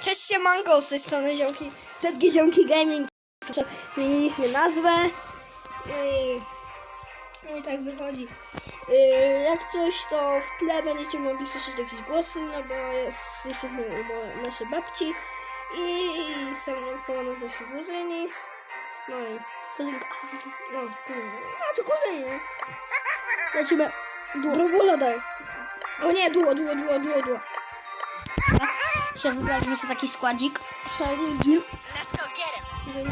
Cześć siemanko, z tej strony ziomki, ZG Ziomki Gaming. Zmieniliśmy nazwę i, no i tak wychodzi. Yy, Jak coś, to w tle będziecie mogli słyszeć jakieś głosy, no bo jest, jesteśmy u naszej babci i są koło nas nasi kuzyni. No i kuzynka. No, kuzyn. No to kuzyni? Lecimy. Drogula daj. O nie, duo, duo, duo, duo, duo. Dzisiaj wybraliśmy sobie taki składzik. Szaligi. Let's go get him.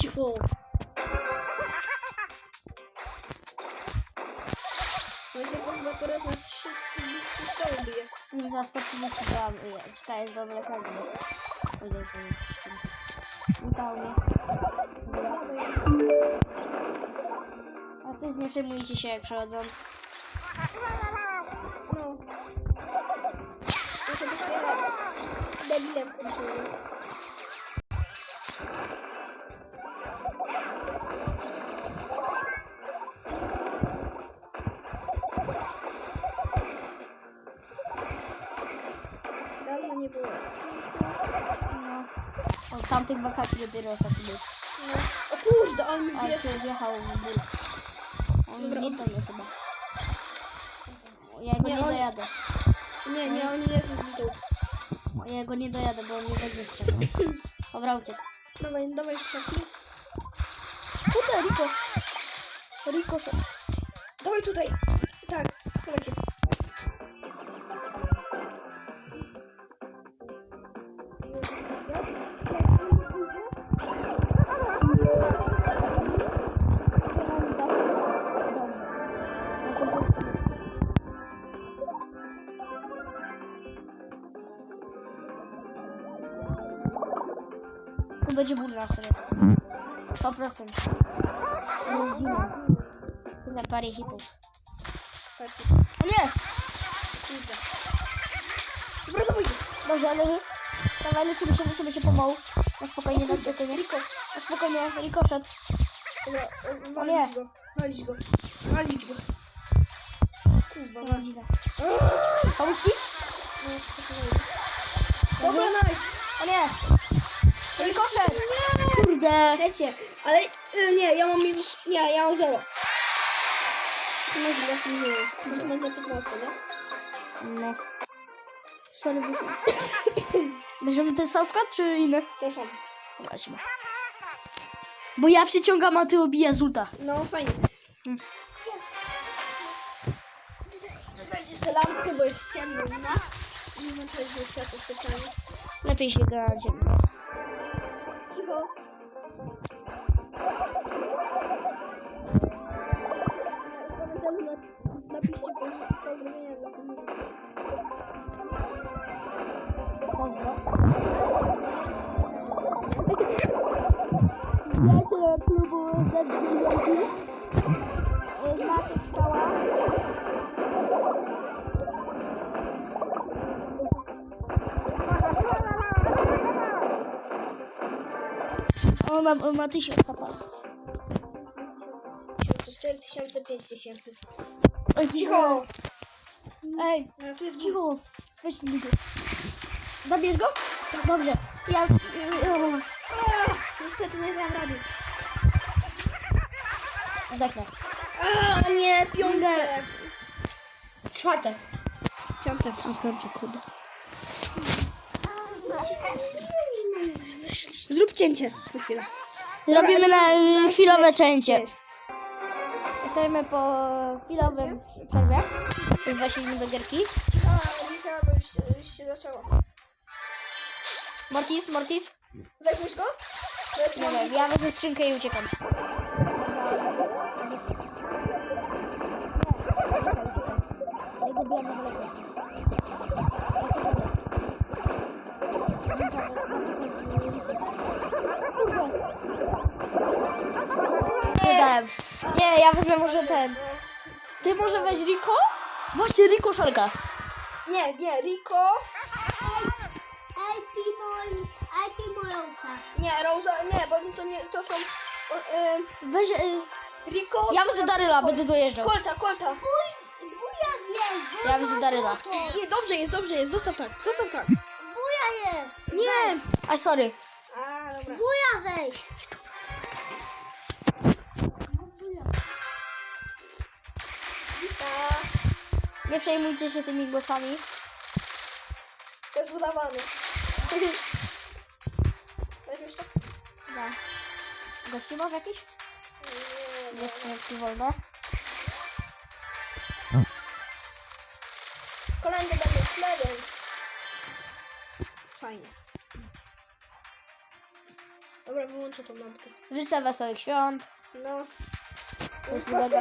Cicho. No strzały bije. Nie za 130 gram. Czekaj, jest dobre karty. Witał mnie. Ty nie przejmujcie się jak przechodzą. No. Muszę być debilem kompletnym. Dawno nie było. No. Od tamtych wakacji dopiero ostatni był. No. O kurde, on mi A wie. czy wjechał w ból. On nie tam jest chyba. Ja go Nie, nie on- dojadę. Nie, nie, on nie jest zbitą. Ja go nie dojadę, bo on nie będzie chciał. Dobra, uciekł. Dawaj, dawaj krzaki. Kurde, Riko. Riko szedł. Dawaj tutaj. Tak, słuchajcie. Będzie ból na serio. 100%. Jeździmy. Na parę hipów. O nie! Kurde. Dobra, dawaj. Dobrze, leży. Dawaj, lecimy się, lecimy się pomału. Na spokojnie, na spokojnie. Riko. Na spokojnie, rikoszet. Dobra, e, nie. walić go. Walić go. Walić go. Kurwa, walić. Rodzina. Pomóc ci? No, proszę. Dobra, nice. O nie! Rikoszet! Kurde! Trzecie. Ale e, nie, ja mam minus... Nie, ja mam zero. Ty masz źle, ty zero. To masz na 15, nie? No. Sorry, wyszło. Bierzemy ten sam skład, czy inny? To sam. Dobra, lecimy. Bo ja przyciągam, a ty obija ulta. No, fajnie. Hmm. Czekajcie sobie lampkę, bo jest ciemno u nas. Nie wiem, czy jest światło specjalnie. Lepiej się gra ciemno. Cicho. Komentarzu na- napiszcie po- pozdrowienia O, ma, o, ma tysiąc HP. 4 tysiące, 5 tysięcy. Ej, Cicho! Ej, No, tu jest cicho. Weź go. Zabierz go? Tak, dobrze. Ja... Niestety nie dam rady. Zdechnę. A nie, piąte. Czwarte. Piąte. Piąte, kurde. Zrób cięcie na chwilę. Zrobimy na y, chwilowe cięcie. Jesteśmy po chwilowym przerwie. Weszliśmy do gierki. A, myślałam, że już, już się zaczęło. Mortis, Mortis. Weźmiesz go? Nie wiem, ja wezmę skrzynkę i uciekam. Ja go biłem na daleko. Przydałem. Nie, ja wezmę może ten. Ty może weź Rico? Właśnie Rico szalka. Nie, nie, Pimol, ej, Pimolowca. Nie, Rosa, nie, bo to nie, to są... O, y, Weź, y, Rico. Ja widzę Daryla, będę dojeżdżał. Kolta, kolta. Buja jest! Ja widzę Daryla. Nie, dobrze jest, dobrze jest. Zostaw tak, zostaw tak. Buja jest! Nie. Aj, sorry. A, dobra. Buja weź! Nie przejmujcie się tymi głosami. to jest udawane. Weźmiesz to? Da. Gości masz jakieś? Nie, Dwie skrzyneczki wolne. Kolejny tle, więc... Fajnie. Dobra, wyłączę tą lampkę. Życzę wesołych świąt. No. Szczęśliwego,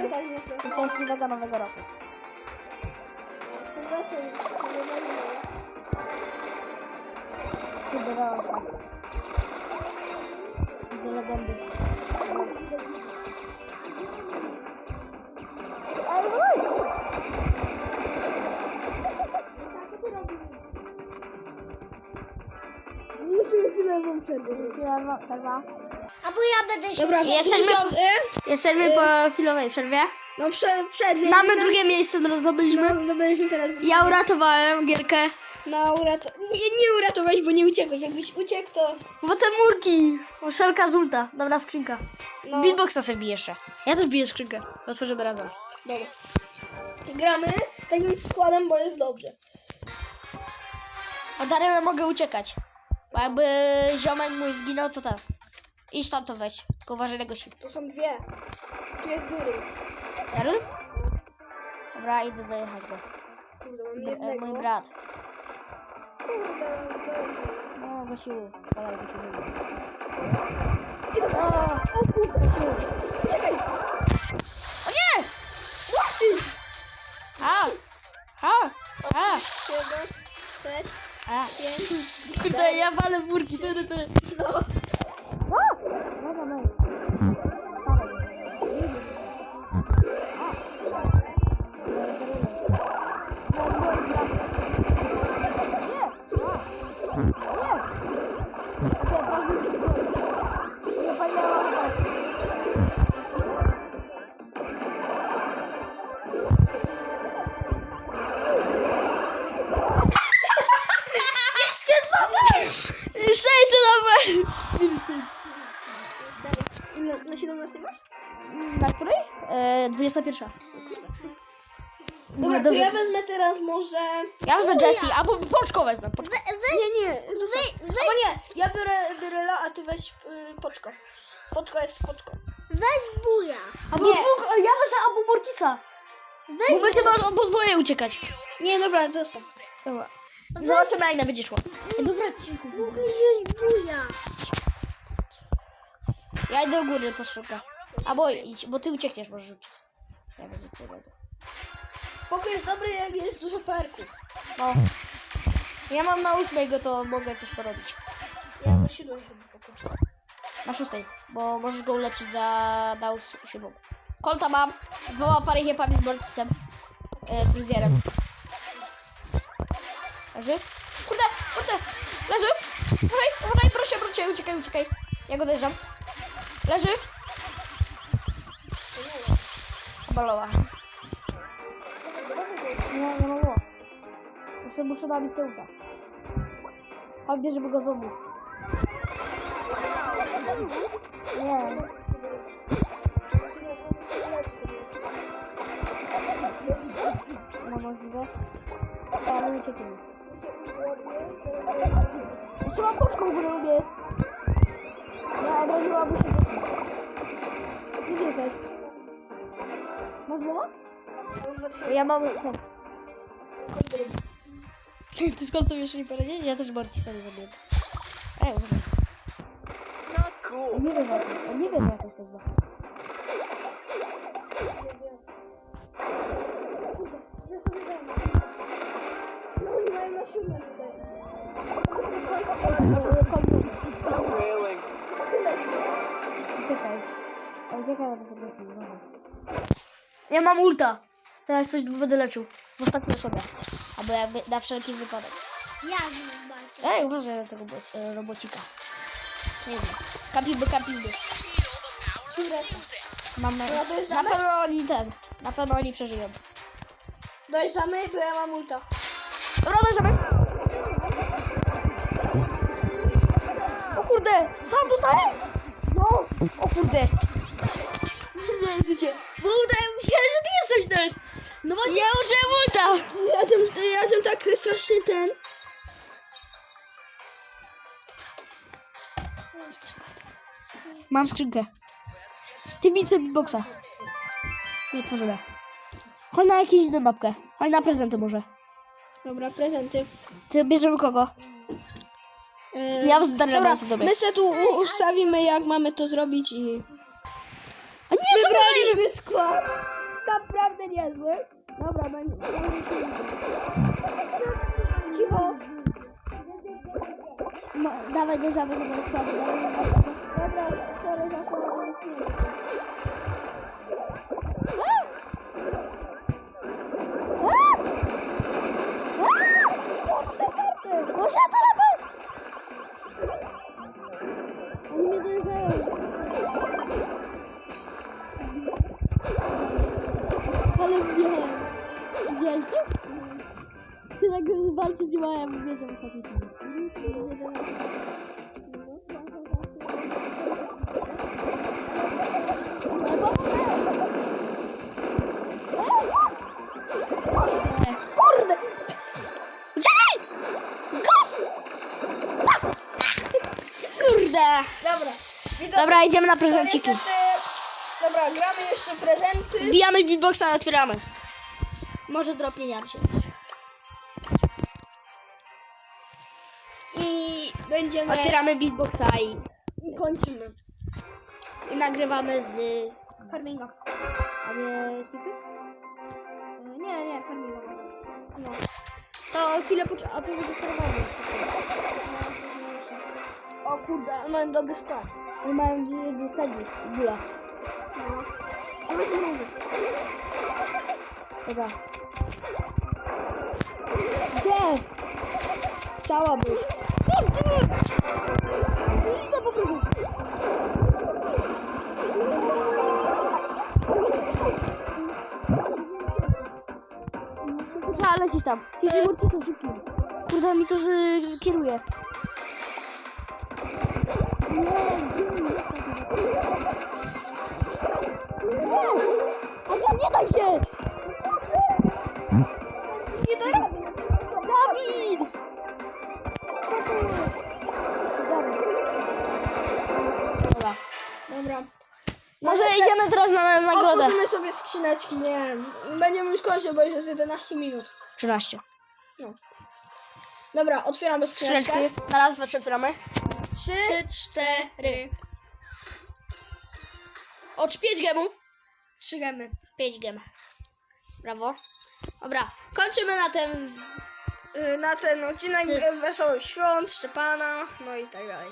szczęśliwego nowego roku. Hydrosa. Do legendy. Ej, oj! Chwila, przerwa. A buja będę się... Dobra, Jesteśmy, jesteśmy po chwilowej przerwie. No prze, przerwie. Mamy drugie miejsce, teraz zdobyliśmy. No, zdobyliśmy teraz. Ja uratowałem gierkę. No, urato... nie, nie uratowałeś, bo nie uciekłeś. Jakbyś uciekł, to... Bo te murki. Szelka z ulta. Dobra skrzynka. No, Beatboxa sobie biję jeszcze. Ja też biję skrzynkę. Otworzymy razem. dobra. Gramy takim składem, bo jest dobrze. A Daryl mogę uciekać. Bo jakby ziomek mój zginął, to tak. Idź tam to weź. Tylko uważaj na gości. To są dwie. Tu jest dury. Daryl? Dobra, idę dojechać go. Kurde, mam Br- e, jednego. mój brat. Kurde, dobrze. No, Gosiu. Dawaj, Gosiu. Idę. O, O kurde. Gosiu. Czekaj. O nie! A! A! A! Siedem, sześć, A! pięć. Kurde, ja walę w murki. Ty, ty, ty. No. No, E, 21. Dobra, to dobrze. ja wezmę teraz może... Ja wezmę Jessie, albo Poczko wezmę. Poczko. Nie, nie, zostaw. Albo nie, ja biorę Dyryla, a ty weź y, Poczko. Poczko jest Poczko. Weź buja! Albo Nie. dwóch, ja wezmę albo Mortisa. Bo będziemy od podwoje uciekać. Nie, dobra, zostaw. Dobra. Zobaczymy jak na będzie szło. Dobra, cicho. Weź buja! Ja idę do góry po sztukę. Albo idź, bo ty uciekniesz, możesz rzucić. Ja wezmę tyle. Pokój jest dobry, jak jest dużo perków. No. Ja mam na ósmej to mogę coś porobić. Ja na siódmym chyba pokój. Na szóstej, bo możesz go ulepszyć za na siódmą. Kolta mam, dwoma pary hiepami z Mortisem. E, fryzjerem. Leży? Kurde, kurde, leży! Uważaj, uważaj, proszę, proszę, uciekaj, uciekaj. Ja go dojeżdżam. Leży. Balowa. Nie, nie mogło. Muszę, muszę nabić cełka. Chodź, bierzemy go zombie. Nie. No możliwe. Ale nie ucieknie. Jeszcze mam poczką w górę ubiec. Ja obraziłabym się dosyć. Masz głowa? Ja mam ten. Ty skąd to wiesz nie powiedzieć? Ja też Mortisa nie zabiję. Ej, uważaj. On nie wie, że on nie wie, że ja to jestem zła. No, oni mają na siódmym tutaj. Ja mam ulta. Teraz coś będę leczył. W ostatniej osobie. Albo jakby na wszelki wypadek. Jak zobaczysz? Ej, uważaj na tego e, robocika. Nie wiem. Kapimy. Siódmym. Mamy... Dobra, Na dojeżdżamy? pewno oni ten. Na pewno oni przeżyją. Dojeżdżamy, bo ja mam ulta. Dobra, możemy. O kurde, sam dostanę? No, o kurde. Nie widzicie. Bo udaje mi się, że ty jesteś też. No właśnie. Ja użyłem ulta. Ja jestem, ja jestem tak strasznie ten. Mam skrzynkę. Ty mi sobie boxa. Nie otworzymy. Chodź na jakąś inną mapkę. Chodź na prezenty może. Dobra, prezenty. Czy bierzemy kogo? E, Ja z Dobra, sobie my se tu ustawimy, jak mamy to zrobić i... Wybraliśmy skład. Naprawdę niezły. Dobra, będzie. Cicho. No, dawaj do żaby, żeby słaby. Dobra, sorry za to. Może to lepiej! Ale wiem. Widzieliście? Ty tak walczyć nie mają, wierzę w chwili. Kurde! Uciekaj! Gos! Kurde! Dobra. Idziemy na prezenciki. Dobra, gramy jeszcze prezenty. Wbijamy beatboxa i otwieramy. Może dropnie jam się. I będziemy... Otwieramy beatboxa i, I kończymy. i nagrywamy z... Farminga. A nie z? Nie, nie, farminga. No. To chwilę poczekaj, a to będzie sterowane. O kurde, mamy dobry skład. Oni mają gdzie, gdzie Dobra. Gdzie? Chciałabyś. Idę po prostu. Trzeba lecieć tam. Się ty są szybki. Kurde, mi to z, kieruje. Nie, Nie! Adam, nie daj się! Nie da rady. Dawid! Dobra. Dobra. Może idziemy teraz na nagrodę. Otworzymy sobie skrzyneczki, nie wiem. Będziemy już kończyć, bo już jest 11 minut. 13. Dobra, otwieramy skrzyneczkę. Skrzyneczki. Na raz, dwa, trzy otwieramy. Trzy. cztery. Ocz 5 gemów. Trzy gemy. 5 gem. Brawo. Dobra, kończymy na tym z... Y, Na ten odcinek Trzy. y, Wesołych Świąt, Szczepana, no i tak dalej.